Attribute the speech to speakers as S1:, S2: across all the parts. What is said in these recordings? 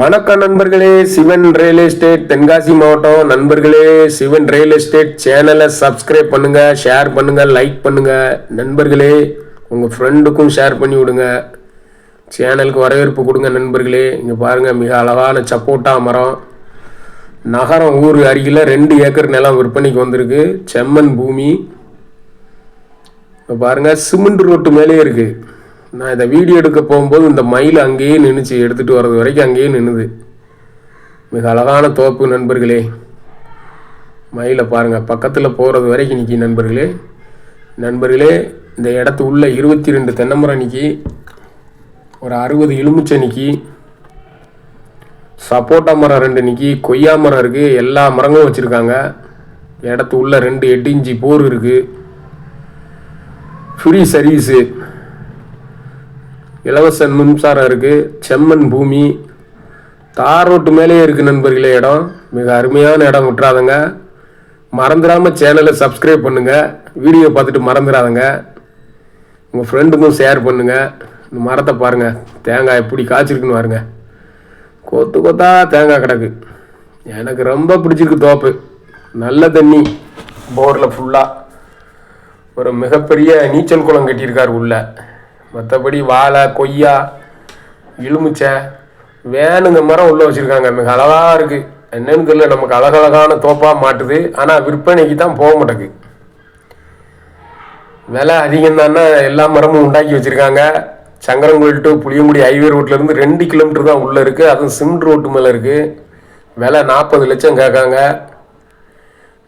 S1: வணக்கம் நண்பர்களே Sivan real estate Tenkasi மாவட்டம். நண்பர்களே சிவன் ரியல் எஸ்டேட் சேனலை சப்ஸ்கிரைப் பண்ணுங்க ஷேர் பண்ணுங்க லைக் பண்ணுங்க. நண்பர்களே உங்க ஃப்ரெண்டுக்கும் ஷேர் பண்ணி விடுங்க. சேனலுக்கு வரவேற்பு கொடுங்க நண்பர்களே. இங்கே பாருங்க மிக அழகான சப்போட்டா மரம். நகரம் ஊர் அருகில் ரெண்டு ஏக்கர் நிலம் விற்பனைக்கு வந்திருக்கு. செம்மன் பூமி. பாருங்கள் பாருங்க சிமெண்ட் ரோட்டு மேலேயே இருக்குது நான் இதை வீடியோ எடுக்க போகும்போது இந்த மயில் அங்கேயே நின்றுச்சு எடுத்துகிட்டு வர்றது வரைக்கும் அங்கேயே நின்றுது மிக அழகான தோப்பு நண்பர்களே. மயிலை பாருங்கள் பக்கத்தில் போகிறது வரைக்கும் நிற்கி நண்பர்களே. நண்பர்களே இந்த இடத்து உள்ள இருபத்தி ரெண்டு தென்னமரம் நிற்கி ஒரு அறுபது எலுமிச்சை நிற்கி சப்போட்டா மரம் ரெண்டு நிற்கி கொய்யா மரம் இருக்குது எல்லா மரங்களும் வச்சுருக்காங்க. இடத்து உள்ள ரெண்டு எட்டு இஞ்சி போர் இருக்குது ஃப்ரீ சர்வீஸு இலவச மின்சாரம் இருக்குது செம்மண் பூமி. தார் ரோட்டு மேலேயே இருக்குது நண்பர்களே இடம். மிக அருமையான இடம் விட்டுறாதங்க. மறந்துடாமல் சேனலை சப்ஸ்கிரைப் பண்ணுங்கள் வீடியோ பார்த்துட்டு மறந்துடாதங்க உங்கள் ஃப்ரெண்டுக்கும் ஷேர் பண்ணுங்கள் இந்த மரத்தை பாருங்கள் தேங்காய் எப்படி காய்ச்சிருக்குன்னு பாருங்க. கொத்து கொத்தா தேங்காய் கிடக்கு. எனக்கு ரொம்ப பிடிச்சிருக்கு தோப்பு. நல்ல தண்ணி. போரில் ஃபுல்லாக ஒரு மிகப்பெரிய நீச்சல் குளம் கட்டியிருக்கார் உள்ளே. மற்றபடி வாழை கொய்யா எலுமிச்சை வேணுங்க மரம் உள்ளே வச்சுருக்காங்க. மிக அழகாக இருக்குது என்னன்னு தெரியல நமக்கு அழகழகான தோப்பாக மாட்டுது. ஆனால் விற்பனைக்கு தான் போக மாட்டேங்குது. விலை அதிகம் தானே எல்லா மரமும் உண்டாக்கி வச்சுருக்காங்க. சங்கரங்கோயில் டு புளியங்குடி ஹைவே ரோட்லேருந்து ரெண்டு கிலோமீட்டர் தான் உள்ளே இருக்குது அதுவும் சிமெண்ட் ரோட்டு மேலே இருக்குது விலை நாற்பது லட்சம் கேட்காங்க.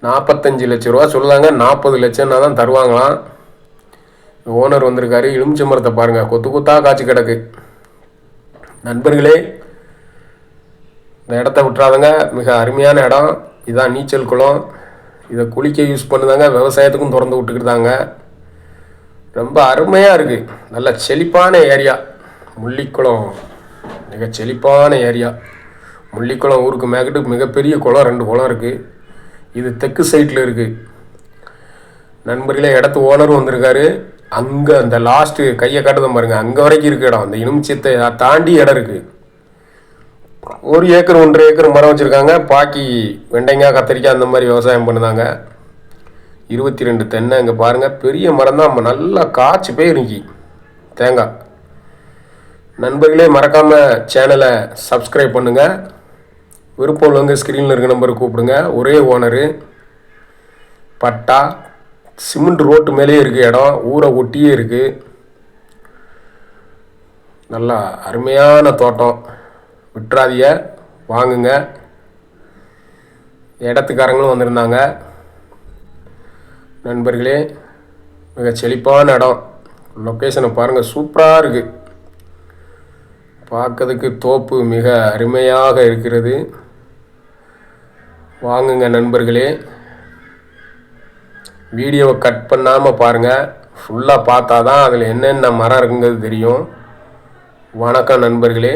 S1: நாற்பத்தஞ்சு லட்ச ரூபா சொல்லுதாங்க. நாற்பது லட்சம்னா தான் தருவாங்களாம். ஓனர் வந்திருக்காரு. எலுமிச்சம்பரத்தை பாருங்கள் கொத்து கொத்தாக காய்ச்சி கிடக்கு. நண்பர்களே இந்த இடத்த விட்டுறாதங்க. மிக அருமையான இடம். இதான் நீச்சல் குளம். இதை குளிக்க யூஸ் பண்ணுதாங்க. விவசாயத்துக்கும் திறந்து விட்டுக்கிட்டாங்க. ரொம்ப அருமையாக இருக்குது நல்ல செழிப்பான ஏரியா. முள்ளிக்குளம். மிக செழிப்பான ஏரியா. முள்ளிக்குளம் ஊருக்கு மேக்கிட்டு மிகப்பெரிய குளம். ரெண்டு குளம் இருக்குது இது தெற்கு சைட்டில் இருக்குது நண்பர்களே இடத்து ஓனரும் வந்திருக்காரு. அங்கே அந்த லாஸ்ட்டு கையை காட்டுதான் பாருங்க. அங்கே வரைக்கும் இருக்கு இடம். அந்த இனிமிச்சத்தை தாண்டி இடம் இருக்குது ஒரு ஏக்கர் ஒன்றரை ஏக்கர் மரம் வச்சுருக்காங்க. பாக்கி வெண்டைங்காய் கத்திரிக்காய் அந்த மாதிரி விவசாயம் பண்ணுதாங்க. இருபத்தி ரெண்டு தென்னை இங்கே பாருங்கள் பெரிய மரம் தான். நல்லா காய்ச்சி போய் இருங்கி தேங்காய். நண்பர்களே மறக்காமல் சேனலை சப்ஸ்கிரைப் பண்ணுங்கள் விருப்பம் உள்ளவங்க ஸ்க்ரீனில் இருக்க நம்பருக்கு கூப்பிடுங்க. ஒரே ஓனரு பட்டா சிமெண்ட் ரோட்டு மேலேயே இருக்குது இடம் ஊரை ஒட்டியே இருக்குது நல்லா அருமையான தோட்டம். விட்டுறாதிய வாங்குங்க. இடத்துக்காரங்களும் வந்திருந்தாங்க. நண்பர்களே மிக செழிப்பான இடம். லொக்கேஷனை பாருங்கள் சூப்பராக இருக்குது பார்க்கறதுக்கு தோப்பு மிக அருமையாக இருக்கிறது. வாங்குங்க நண்பர்களே. வீடியோவை கட் பண்ணாமல் பாருங்கள் ஃபுல்லாக பார்த்தா தான் அதில் என்னென்ன மரம் இருக்குங்கிறது தெரியும். வணக்கம் நண்பர்களே.